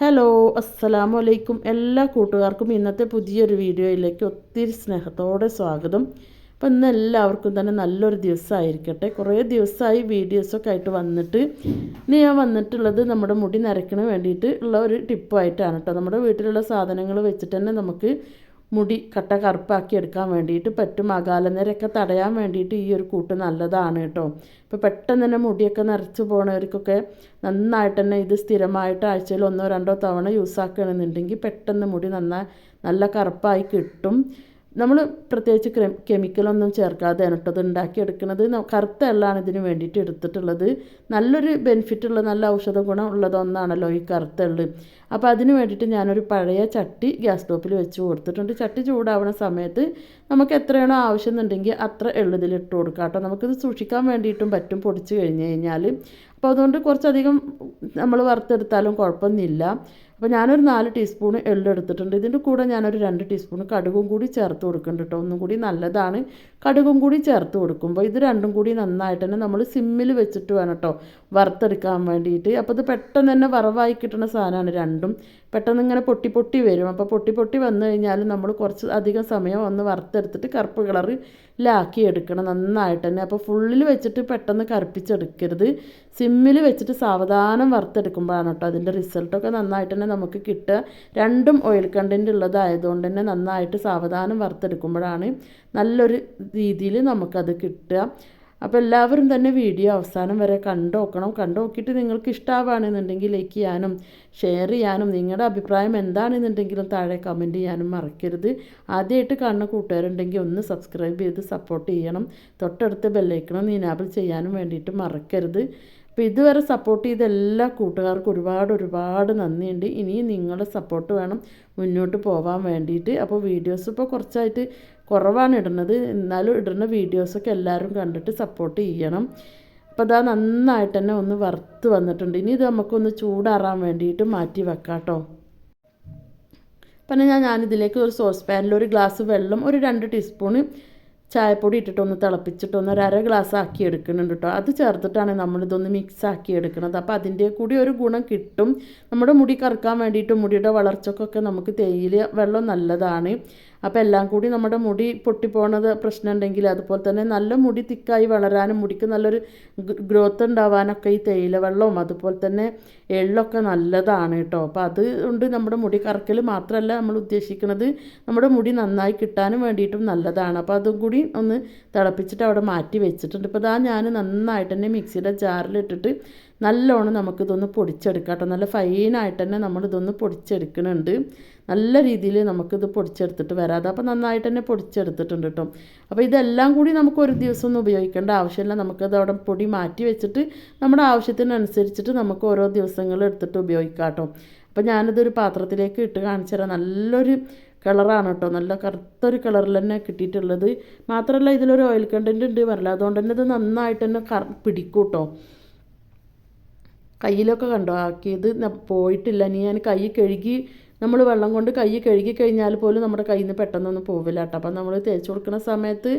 Hello അസ്സലാമു അലൈക്കും എല്ലാ കൂട്ടുകാർക്കും ഇന്നത്തെ പുതിയൊരു വീഡിയോയിലേക്ക് ഒത്തിരി സ്നേഹത്തോടെ സ്വാഗതം അപ്പം ഇന്ന് എല്ലാവർക്കും തന്നെ നല്ലൊരു ദിവസമായിരിക്കട്ടെ കുറേ ദിവസമായി വീഡിയോസൊക്കെ ആയിട്ട് വന്നിട്ട്. ഇന്ന് ഞാൻ വന്നിട്ടുള്ളത് നമ്മുടെ മുടി നരയ്ക്കണ വേണ്ടിയിട്ട് ഉള്ള ഒരു ടിപ്പായിട്ടാണ് കേട്ടോ നമ്മുടെ വീട്ടിലുള്ള സാധനങ്ങൾ വെച്ചിട്ട് തന്നെ നമുക്ക് മുടി കട്ട കറുപ്പാക്കി എടുക്കാൻ വേണ്ടിയിട്ട് പറ്റും. അകാലനരൊക്കെ തടയാൻ വേണ്ടിയിട്ട് ഈ ഒരു കൂട്ട് നല്ലതാണ് കേട്ടോ. ഇപ്പോൾ പെട്ടെന്ന് തന്നെ മുടിയൊക്കെ നിറച്ച് പോണവർക്കൊക്കെ നന്നായിട്ട് തന്നെ ഇത് സ്ഥിരമായിട്ട് ആഴ്ചയിൽ ഒന്നോ രണ്ടോ തവണ യൂസ് ആക്കുകയാണെന്നുണ്ടെങ്കിൽ പെട്ടെന്ന് മുടി നന്നായി നല്ല കറുപ്പായി കിട്ടും. നമ്മൾ പ്രത്യേകിച്ച് കെമിക്കലൊന്നും ചേർക്കാതെയാണ് കേട്ടോ ഇത് ഉണ്ടാക്കിയെടുക്കുന്നത് കറുത്ത എള്ളാണ് ഇതിന് വേണ്ടിയിട്ട് എടുത്തിട്ടുള്ളത്. നല്ലൊരു ബെനിഫിറ്റുള്ള നല്ല ഔഷധ ഗുണം ഉള്ളതൊന്നാണല്ലോ ഈ കറുത്ത എള്ള്. അപ്പോൾ അതിന് വേണ്ടിയിട്ട് ഞാനൊരു പഴയ ചട്ടി ഗ്യാസ് സ്റ്റോപ്പിൽ വെച്ച് കൊടുത്തിട്ടുണ്ട്. ചട്ടി ചൂടാവുന്ന സമയത്ത് നമുക്ക് എത്രയാണോ ആവശ്യമെന്നുണ്ടെങ്കിൽ അത്ര എള്ള് ഇതിൽ ഇട്ട് കൊടുക്കാം കേട്ടോ. നമുക്കിത് സൂക്ഷിക്കാൻ വേണ്ടിയിട്ടും പറ്റും പൊടിച്ച് കഴിഞ്ഞ് കഴിഞ്ഞാൽ അപ്പോൾ അതുകൊണ്ട് കുറച്ചധികം നമ്മൾ വറുത്തെടുത്താലും കുഴപ്പമൊന്നുമില്ല. അപ്പോൾ ഞാനൊരു നാല് ടീസ്പൂൺ എള്ളെടുത്തിട്ടുണ്ട് ഇതിന്റെ കൂടെ ഞാനൊരു രണ്ട് ടീസ്പൂൺ കടുകും കൂടി ചേർത്ത് കൊടുക്കുന്നുണ്ട് കേട്ടോ. ഒന്നും കൂടി നല്ലതാണ്. കടുകും കൂടി ചേർത്ത് കൊടുക്കുമ്പോൾ ഇത് രണ്ടും കൂടി നന്നായിട്ട് തന്നെ നമ്മൾ സിമ്മിൽ വെച്ചിട്ട് വേണം കേട്ടോ വറുത്തെടുക്കാൻ വേണ്ടിയിട്ട്. അപ്പോൾ ഇത് പെട്ടെന്ന് തന്നെ വറവായി കിട്ടുന്ന സാധനമാണ് രണ്ടും. പെട്ടെന്ന് ഇങ്ങനെ പൊട്ടി പൊട്ടി വരും. അപ്പോൾ പൊട്ടി പൊട്ടി വന്നു കഴിഞ്ഞാൽ നമ്മൾ കുറച്ച് അധികം സമയം ഒന്ന് വറുത്തെടുത്തിട്ട് കറുപ്പ് കളറിലാക്കി എടുക്കണം നന്നായിട്ട് തന്നെ. അപ്പോൾ ഫുള്ളിൽ വെച്ചിട്ട് പെട്ടെന്ന് കറുപ്പിച്ചെടുക്കരുത്. സിമ്മിൽ വെച്ചിട്ട് സാവധാനം വറുത്തെടുക്കുമ്പോഴാണ് കേട്ടോ അതിന്റെ റിസൾട്ടൊക്കെ നന്നായിട്ട് തന്നെ നമുക്ക് കിട്ടുക. രണ്ടും ഓയിൽ കണ്ടന്റ് ഉള്ളതായതുകൊണ്ട് തന്നെ നന്നായിട്ട് സാവധാനം വറുത്തെടുക്കുമ്പോഴാണ് നല്ലൊരു രീതിയിൽ നമുക്കത് കിട്ടുക. അപ്പോൾ എല്ലാവരും തന്നെ വീഡിയോ അവസാനം വരെ കണ്ടു നോക്കണം കണ്ടു നോക്കിയിട്ട് നിങ്ങൾക്ക് ഇഷ്ടമാവുകയാണെന്നുണ്ടെങ്കിൽ ലൈക്ക് ചെയ്യാനും ഷെയർ ചെയ്യാനും നിങ്ങളുടെ അഭിപ്രായം എന്താണെന്നുണ്ടെങ്കിലും താഴെ കമന്റ് ചെയ്യാനും മറക്കരുത്. ആദ്യമായിട്ട് കാണുന്ന കൂട്ടുകാരുണ്ടെങ്കിൽ ഒന്ന് സബ്സ്ക്രൈബ് ചെയ്ത് സപ്പോർട്ട് ചെയ്യണം. തൊട്ടടുത്ത് ബെല്ലൈക്കണം ഇനാബിൾ ചെയ്യാനും വേണ്ടിയിട്ട് മറക്കരുത്. അപ്പോൾ ഇതുവരെ സപ്പോർട്ട് ചെയ്ത എല്ലാ കൂട്ടുകാർക്കും ഒരുപാട് ഒരുപാട് നന്ദിയുണ്ട്. ഇനിയും നിങ്ങളുടെ സപ്പോർട്ട് വേണം. മുന്നോട്ട് പോകാൻ വേണ്ടിയിട്ട്. അപ്പോൾ വീഡിയോസ് ഇപ്പോൾ കുറച്ചായിട്ട് കുറവാണ് ഇടുന്നത്. എന്നാലും ഇടുന്ന വീഡിയോസൊക്കെ എല്ലാവരും കണ്ടിട്ട് സപ്പോർട്ട് ചെയ്യണം. അപ്പോൾ അതാ നന്നായിട്ട് തന്നെ ഒന്ന് വറുത്ത് വന്നിട്ടുണ്ട്. ഇനി ഇത് നമുക്കൊന്ന് ചൂടാറാൻ വേണ്ടിയിട്ട് മാറ്റി വെക്കാം കേട്ടോ പിന്നെ ഞാൻ ഞാനിതിലേക്ക് ഒരു സോസ് പാനിൽ ഒരു ഗ്ലാസ് വെള്ളം ഒരു രണ്ട് ടീസ്പൂണ് ചായപ്പൊടി ഇട്ടിട്ടൊന്ന് തിളപ്പിച്ചിട്ടൊന്ന് ഒരു അര ഗ്ലാസ് ആക്കി എടുക്കുന്നുണ്ട് കേട്ടോ അത് ചേർത്തിട്ടാണ് നമ്മളിതൊന്ന് മിക്സ് ആക്കി എടുക്കുന്നത്. അപ്പോൾ അതിന്റെ കൂടി ഒരു ഗുണം കിട്ടും. നമ്മുടെ മുടി കറുക്കാൻ വേണ്ടിയിട്ട് മുടിയുടെ വളർച്ചക്കൊക്കെ നമുക്ക് തേയില വെള്ളം നല്ലതാണ്. അപ്പോൾ എല്ലാം കൂടി നമ്മുടെ മുടി പൊട്ടിപ്പോണത് പ്രശ്നം ഉണ്ടെങ്കിൽ അതുപോലെ തന്നെ നല്ല മുടി തിക്കായി വളരാനും മുടിക്ക് നല്ലൊരു ഗ്രോത്ത് ഉണ്ടാവാനൊക്കെ ഈ തേയില വെള്ളവും അതുപോലെ തന്നെ എള്ളൊക്കെ നല്ലതാണ് കേട്ടോ. അപ്പോൾ അതുകൊണ്ട് നമ്മുടെ മുടി കറക്കൽ മാത്രമല്ല നമ്മൾ ഉദ്ദേശിക്കുന്നത് നമ്മുടെ മുടി നന്നായി കിട്ടാനും വേണ്ടിയിട്ടും നല്ലതാണ്. അപ്പോൾ അതും കൂടി ഒന്ന് തിളപ്പിച്ചിട്ട് അവിടെ മാറ്റി വെച്ചിട്ടുണ്ട്. ഇപ്പോൾ ഇതാ ഞാൻ നന്നായിട്ട് തന്നെ മിക്സിയുടെ ജാറിലിട്ടിട്ട് നല്ലോണം നമുക്കിതൊന്ന് പൊടിച്ചെടുക്കാം കേട്ടോ. നല്ല ഫൈനായിട്ട് തന്നെ നമ്മളിതൊന്ന് പൊടിച്ചെടുക്കുന്നുണ്ട് നല്ല രീതിയിൽ നമുക്കിത് പൊടിച്ചെടുത്തിട്ട് വരാതെ അപ്പോൾ നന്നായിട്ട് തന്നെ പൊടിച്ചെടുത്തിട്ടുണ്ട് കേട്ടോ. അപ്പോൾ ഇതെല്ലാം കൂടി നമുക്ക് ഒരു ദിവസം ഒന്നും ഉപയോഗിക്കേണ്ട ആവശ്യമില്ല. നമുക്കത് അവിടെ പൊടി മാറ്റി വെച്ചിട്ട് നമ്മുടെ ആവശ്യത്തിനനുസരിച്ചിട്ട് നമുക്ക് ഓരോ ദിവസങ്ങൾ എടുത്തിട്ട് ഉപയോഗിക്കാം കേട്ടോ. അപ്പോൾ ഞാനിതൊരു പാത്രത്തിലേക്ക് ഇട്ട് കാണിച്ചു തരാം. നല്ലൊരു കളറാണ് കേട്ടോ. നല്ല കറുത്തൊരു കളറിൽ തന്നെ കിട്ടിയിട്ടുള്ളത്. മാത്രമല്ല ഇതിലൊരു ഓയിൽ കണ്ടന്റ് ഉണ്ട് വരില്ല അതുകൊണ്ട് തന്നെ ഇത് നന്നായിട്ട് തന്നെ കറ പിടിക്കും കേട്ടോ. കയ്യിലൊക്കെ കണ്ടോ? ആക്കിയത് പോയിട്ടില്ല. ഇനി ഞാൻ കൈ കഴുകി നമ്മൾ വെള്ളം കൊണ്ട് കൈ കഴുകി കഴിഞ്ഞാൽ പോലും നമ്മുടെ കയ്യിൽ നിന്ന് പെട്ടെന്നൊന്നും പോവില്ല കേട്ടോ. അപ്പം നമ്മൾ തേച്ച് കൊടുക്കുന്ന സമയത്ത്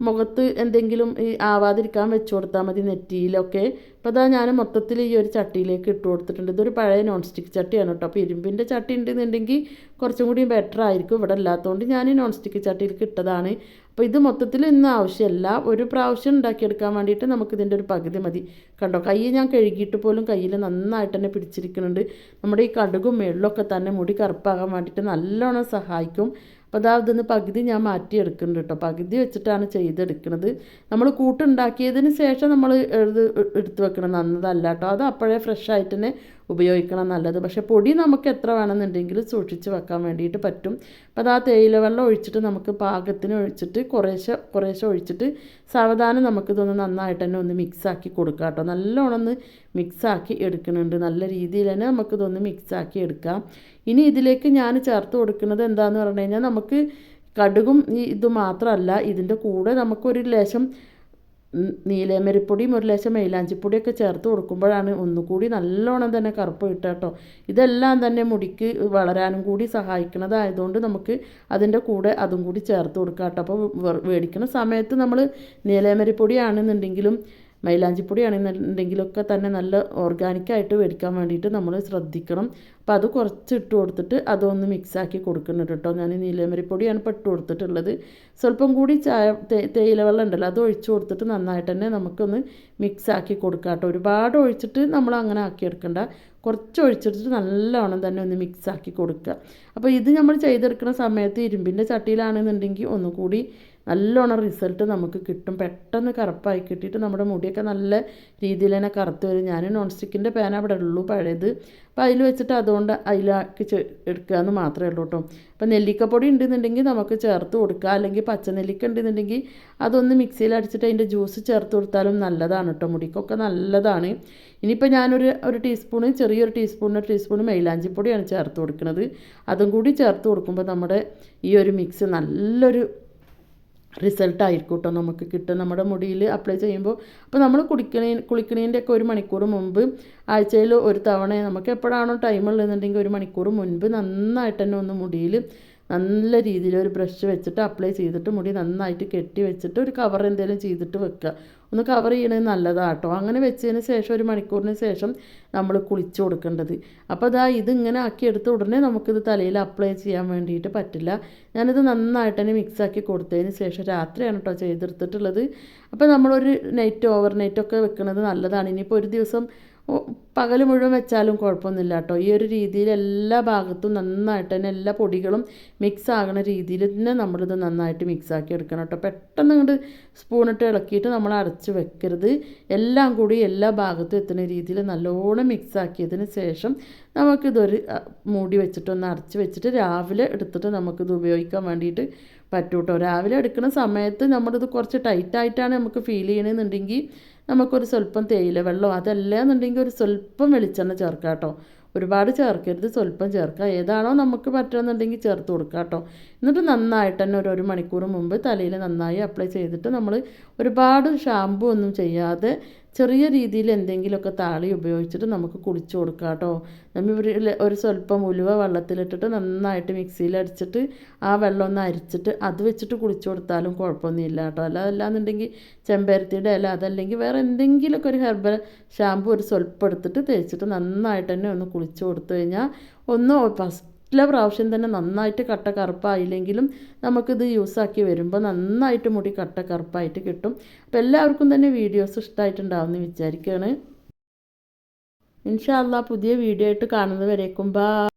മുഖത്ത് എന്തെങ്കിലും ഈ ആവാതിരിക്കാൻ വെച്ച് കൊടുത്താൽ മതി നെറ്റിയിലൊക്കെ. അപ്പോൾ അതാ ഞാൻ മൊത്തത്തിൽ ഈ ഒരു ചട്ടിയിലേക്ക് ഇട്ട് കൊടുത്തിട്ടുണ്ട്. ഇതൊരു പഴയ നോൺ സ്റ്റിക്ക് ചട്ടിയാണ് കേട്ടോ. അപ്പോൾ ഇരുമ്പിന്റെ ചട്ടി ഉണ്ടെന്നുണ്ടെങ്കിൽ കുറച്ചും കൂടി ബെറ്റർ ആയിരിക്കും. ഇവിടെ അല്ലാത്തതുകൊണ്ട് ഞാൻ ഈ നോൺ സ്റ്റിക്ക് ചട്ടിയിലേക്ക് ഇട്ടതാണ്. അപ്പോൾ ഇത് മൊത്തത്തിൽ ഇന്ന് ആവശ്യമല്ല. ഒരു പ്രാവശ്യം ഉണ്ടാക്കിയെടുക്കാൻ വേണ്ടിയിട്ട് നമുക്ക് നമുക്കിതിന്റെ ഒരു പകുതി മതി. കണ്ടോ കൈ ഞാൻ കഴുകിയിട്ട് പോലും കയ്യിൽ നന്നായിട്ട് തന്നെ പിടിച്ചിരിക്കുന്നുണ്ട്. നമ്മുടെ ഈ കടുകും വെള്ളമൊക്കെ തന്നെ മുടി കറുപ്പാകാൻ വേണ്ടിയിട്ട് നല്ലോണം സഹായിക്കും. അപ്പോൾ അതാ ഇതൊന്ന് പകുതി ഞാൻ മാറ്റിയെടുക്കുന്നുണ്ട് കേട്ടോ. പകുതി വെച്ചിട്ടാണ് ചെയ്തെടുക്കുന്നത് നമ്മൾ കൂട്ടുണ്ടാക്കിയതിന് ശേഷം നമ്മൾ എടുത്ത് വെക്കണം. നന്നതല്ല കേട്ടോ. അത് അപ്പോഴേ ഫ്രഷ് ആയിട്ട് തന്നെ ഉപയോഗിക്കണം നല്ലത്. പക്ഷേ പൊടി നമുക്ക് എത്ര വേണമെന്നുണ്ടെങ്കിൽ സൂക്ഷിച്ച് വെക്കാൻ വേണ്ടിയിട്ട് പറ്റും. അപ്പോൾ അത് ആ തേയില വെള്ളം ഒഴിച്ചിട്ട് നമുക്ക് പാകത്തിന് ഒഴിച്ചിട്ട് കുറേശ്ശെ കുറേശ്ശെ ഒഴിച്ചിട്ട് സാവധാനം നമുക്കിതൊന്ന് നന്നായിട്ട് തന്നെ ഒന്ന് മിക്സാക്കി കൊടുക്കാം കേട്ടോ. നല്ലോണം ഒന്ന് മിക്സാക്കി എടുക്കുന്നുണ്ട്. നല്ല രീതിയിൽ തന്നെ നമുക്കിതൊന്ന് മിക്സാക്കി എടുക്കാം. ഇനി ഇതിലേക്ക് ഞാൻ ചേർത്ത് കൊടുക്കുന്നത് എന്താണെന്ന് പറഞ്ഞു കഴിഞ്ഞാൽ നമുക്ക് കടുകും ഈ ഇത് മാത്രമല്ല ഇതിന്റെ കൂടെ നമുക്കൊരു ലേശം നീലമരിപ്പൊടിയും ഒരു ലേശം മൈലാഞ്ചിപ്പൊടിയൊക്കെ ചേർത്ത് കൊടുക്കുമ്പോഴാണ് ഒന്നുകൂടി നല്ലോണം തന്നെ കറുപ്പ് കിട്ടുക കേട്ടോ. ഇതെല്ലാം തന്നെ മുടിക്ക് വളരാനും കൂടി സഹായിക്കുന്നതായതുകൊണ്ട് നമുക്ക് അതിന്റെ കൂടെ അതും കൂടി ചേർത്ത് കൊടുക്കാം കേട്ടോ. അപ്പോൾ മേടിക്കുന്ന സമയത്ത് നമ്മൾ നീലമരിപ്പൊടിയാണെന്നുണ്ടെങ്കിലും മൈലാഞ്ചിപ്പൊടിയാണെന്നുണ്ടെങ്കിലൊക്കെ തന്നെ നല്ല ഓർഗാനിക്കായിട്ട് മേടിക്കാൻ വേണ്ടിയിട്ട് നമ്മൾ ശ്രദ്ധിക്കണം. അപ്പോൾ അത് കുറച്ച് ഇട്ട് കൊടുത്തിട്ട് അതൊന്ന് മിക്സാക്കി കൊടുക്കുന്നുണ്ട് കേട്ടോ. ഞാൻ നീലമരിപ്പൊടിയാണ് ഇപ്പോൾ ഇട്ട് കൊടുത്തിട്ടുള്ളത്. സ്വല്പം കൂടി ചായ തേയില വെള്ളം ഉണ്ടല്ലോ അത് ഒഴിച്ച് കൊടുത്തിട്ട് നന്നായിട്ട് തന്നെ നമുക്കൊന്ന് മിക്സാക്കി കൊടുക്കാം കേട്ടോ. ഒരുപാട് ഒഴിച്ചിട്ട് നമ്മൾ അങ്ങനെ ആക്കിയെടുക്കണ്ട കുറച്ച് ഒഴിച്ചെടുത്തിട്ട് നല്ലവണ്ണം തന്നെ ഒന്ന് മിക്സാക്കി കൊടുക്കുക. അപ്പോൾ ഇത് നമ്മൾ ചെയ്തെടുക്കുന്ന സമയത്ത് ഇരുമ്പിന്റെ ചട്ടിയിലാണെന്നുണ്ടെങ്കിൽ ഒന്നുകൂടി നല്ലോണം റിസൾട്ട് നമുക്ക് കിട്ടും. പെട്ടെന്ന് കറുപ്പായി കിട്ടിയിട്ട് നമ്മുടെ മുടിയൊക്കെ നല്ല രീതിയിൽ തന്നെ കറുത്ത് വരും. ഞാൻ നോൺ സ്റ്റിക്കിന്റെ പാൻ അവിടെ ഉള്ളൂ പഴയത്. അപ്പോൾ അതിൽ വെച്ചിട്ട് അതുകൊണ്ട് അതിലാക്കി എടുക്കുക എന്ന് മാത്രമേ ഉള്ളൂ കേട്ടോ അപ്പോൾ നെല്ലിക്കപ്പൊടി ഉണ്ടെന്നുണ്ടെങ്കിൽ നമുക്ക് ചേർത്ത് കൊടുക്കുക. അല്ലെങ്കിൽ പച്ചനെല്ലിക്ക ഉണ്ടെന്നുണ്ടെങ്കിൽ അതൊന്ന് മിക്സിയിൽ അടിച്ചിട്ട് അതിന്റെ ജ്യൂസ് ചേർത്ത് കൊടുത്താലും നല്ലതാണ് കേട്ടോ മുടിക്കൊക്കെ നല്ലതാണ്. ഇനിയിപ്പോൾ ഞാനൊരു ഒരു ടീസ്പൂണ് ചെറിയൊരു ടീസ്പൂണ് ടീസ്പൂണ് മൈലാഞ്ചിപ്പൊടിയാണ് ചേർത്ത് കൊടുക്കുന്നത്. അതും കൂടി ചേർത്ത് കൊടുക്കുമ്പോൾ നമ്മുടെ ഈ ഒരു മിക്സ് നല്ലൊരു റിസൾട്ട് ആയിരിക്കും കേട്ടോ നമുക്ക് കിട്ടും നമ്മുടെ മുടിയിൽ അപ്ലൈ ചെയ്യുമ്പോൾ അപ്പോൾ നമ്മൾ കുളിക്കണേ കുളിക്കണേന്റെ ഒക്കെ ഒരു മണിക്കൂർ മുമ്പ് ആഴ്ചയിൽ ഒരു തവണ നമുക്ക് എപ്പോഴാണോ ടൈം ഉള്ളതെന്നുണ്ടെങ്കിൽ ഒരു മണിക്കൂർ മുൻപ് നന്നായിട്ട് തന്നെ ഒന്ന് മുടിയിൽ നല്ല രീതിയിൽ ഒരു ബ്രഷ് വെച്ചിട്ട് അപ്ലൈ ചെയ്തിട്ട് മുടി നന്നായിട്ട് കെട്ടി വെച്ചിട്ട് ഒരു കവർ എന്തെങ്കിലും ചെയ്തിട്ട് വെക്കുക. ഒന്ന് കവർ ചെയ്യണത് നല്ലതാണ് കേട്ടോ അങ്ങനെ വെച്ചതിന് ശേഷം ഒരു മണിക്കൂറിന് ശേഷം നമ്മൾ കുളിച്ച് കൊടുക്കേണ്ടത്. അപ്പോൾ അതാ ഇതിങ്ങനെ ആക്കി എടുത്ത ഉടനെ നമുക്കിത് തലയിൽ അപ്ലൈ ചെയ്യാൻ വേണ്ടിയിട്ട് പറ്റില്ല. ഞാനിത് നന്നായിട്ട് തന്നെ മിക്സാക്കി കൊടുത്തതിന് ശേഷം രാത്രിയാണ് കേട്ടോ ചെയ്തെടുത്തിട്ടുള്ളത്. അപ്പോൾ നമ്മളൊരു നൈറ്റ് ഓവർ നൈറ്റൊക്കെ വെക്കുന്നത് നല്ലതാണ്. ഇനിയിപ്പോൾ ഒരു ദിവസം പകൽ മുഴുവൻ വെച്ചാലും കുഴപ്പമൊന്നുമില്ല കേട്ടോ. ഈ ഒരു രീതിയിൽ എല്ലാ ഭാഗത്തും നന്നായിട്ട് തന്നെ എല്ലാ പൊടികളും മിക്സ് ആകുന്ന രീതിയിൽ തന്നെ നമ്മളിത് നന്നായിട്ട് മിക്സ് ആക്കി എടുക്കണം കേട്ടോ. പെട്ടെന്ന് ഇങ്ങോട്ട് സ്പൂണിട്ട് ഇളക്കിയിട്ട് നമ്മൾ അരച്ച് വെക്കരുത്. എല്ലാം കൂടി എല്ലാ ഭാഗത്തും എത്തുന്ന രീതിയിൽ നല്ലോണം മിക്സ് ആക്കിയതിന് ശേഷം നമുക്കിതൊരു മൂടി വെച്ചിട്ടൊന്ന് അരച്ച് വെച്ചിട്ട് രാവിലെ എടുത്തിട്ട് നമുക്കിത് ഉപയോഗിക്കാൻ വേണ്ടിയിട്ട് പറ്റൂട്ടോ. രാവിലെ എടുക്കുന്ന സമയത്ത് നമ്മളിത് കുറച്ച് ടൈറ്റായിട്ടാണ് നമുക്ക് ഫീൽ ചെയ്യണമെന്നുണ്ടെങ്കിൽ നമുക്കൊരു സ്വല്പം തേയില വെള്ളം അതല്ല എന്നുണ്ടെങ്കിൽ ഒരു സ്വല്പം വെളിച്ചെണ്ണ ചേർക്കാം കേട്ടോ. ഒരുപാട് ചേർക്കരുത് സ്വല്പം ചേർക്കുക. ഏതാണോ നമുക്ക് പറ്റുമെന്നുണ്ടെങ്കിൽ ചേർത്ത് കൊടുക്കുക കേട്ടോ. എന്നിട്ട് നന്നായിട്ട് തന്നെ ഒരു ഒരു മണിക്കൂർ മുമ്പ് തലയിൽ നന്നായി അപ്ലൈ ചെയ്തിട്ട് നമ്മൾ ഒരുപാട് ഷാമ്പു ഒന്നും ചെയ്യാതെ ചെറിയ രീതിയിൽ എന്തെങ്കിലുമൊക്കെ താളി ഉപയോഗിച്ചിട്ട് നമുക്ക് കുളിച്ചു കൊടുക്കാം കേട്ടോ. നമ്മൾ ഒരു സ്വല്പം ഉലുവ വെള്ളത്തിലിട്ടിട്ട് നന്നായിട്ട് മിക്സിയിൽ അടിച്ചിട്ട് ആ വെള്ളം ഒന്ന് അരിച്ചിട്ട് അത് വെച്ചിട്ട് കുളിച്ചു കൊടുത്താലും കുഴപ്പമൊന്നുമില്ല കേട്ടോ. അല്ല അല്ലാന്നുണ്ടെങ്കിൽ ചെമ്പരത്തിയുടെ ഇല അതല്ലെങ്കിൽ വേറെ എന്തെങ്കിലുമൊക്കെ ഒരു ഹെർബൽ ഷാമ്പു ഒരു സ്വല്പം എടുത്തിട്ട് തേച്ചിട്ട് നന്നായിട്ട് തന്നെ ഒന്ന് കുളിച്ചു കൊടുത്തു കഴിഞ്ഞാൽ ഒന്ന് എല്ലാ പ്രാവശ്യം തന്നെ നന്നായിട്ട് കട്ട കറുപ്പായില്ലെങ്കിലും നമുക്കിത് യൂസാക്കി വരുമ്പോൾ നന്നായിട്ട് മുടി കട്ട കറുപ്പായിട്ട് കിട്ടും. അപ്പോൾ എല്ലാവർക്കും തന്നെ വീഡിയോസ് ഇഷ്ടമായിട്ടുണ്ടാവുമെന്ന് വിചാരിക്കുകയാണ് ഇൻഷാല്ല പുതിയ വീഡിയോ ആയിട്ട് കാണുന്നത് ബാ